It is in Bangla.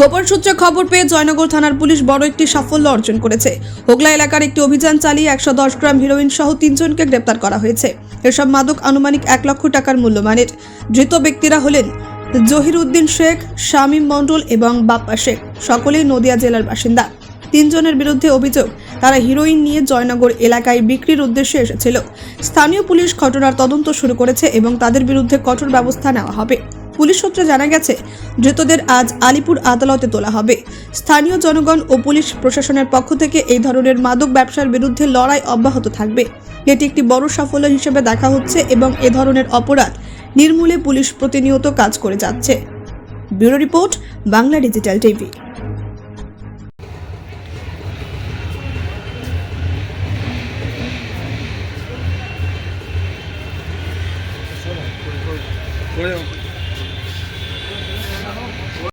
গোপন সূত্রে খবর পেয়ে জয়নগর থানার পুলিশ বড় একটি সাফল্য অর্জন করেছে। হোগলা এলাকার একটি অভিযান চালিয়ে একশো দশ গ্রাম হিরোইন সহ তিনজনকে গ্রেপ্তার করা হয়েছে। এসব মাদক আনুমানিক এক লক্ষ টাকার মূল্যমানের। ধৃত ব্যক্তিরা হলেন জহির উদ্দিন শেখ, শামীম মণ্ডল এবং বাপ্পা শেখ, সকলেই নদিয়া জেলার বাসিন্দা। তিনজনের বিরুদ্ধে অভিযোগ, তারা হিরোইন নিয়ে জয়নগর এলাকায় বিক্রির উদ্দেশ্যে এসেছিল। স্থানীয় পুলিশ ঘটনার তদন্ত শুরু করেছে এবং তাদের বিরুদ্ধে কঠোর ব্যবস্থা নেওয়া হবে। পুলিশ সূত্রে জানা গেছে, ধৃতদের আজ আলিপুর আদালতে তোলা হবে। স্থানীয় জনগণ ও পুলিশ প্রশাসনের পক্ষ থেকে এই ধরনের মাদক ব্যবসার বিরুদ্ধে লড়াই অব্যাহত থাকবে। এটি একটি বড় সাফল্য হিসেবে দেখা হচ্ছে এবং এ ধরনের অপরাধ নির্মূলে পুলিশ প্রতিনিয়ত কাজ করে যাচ্ছে। Bureau report, Bangla digital TV. করে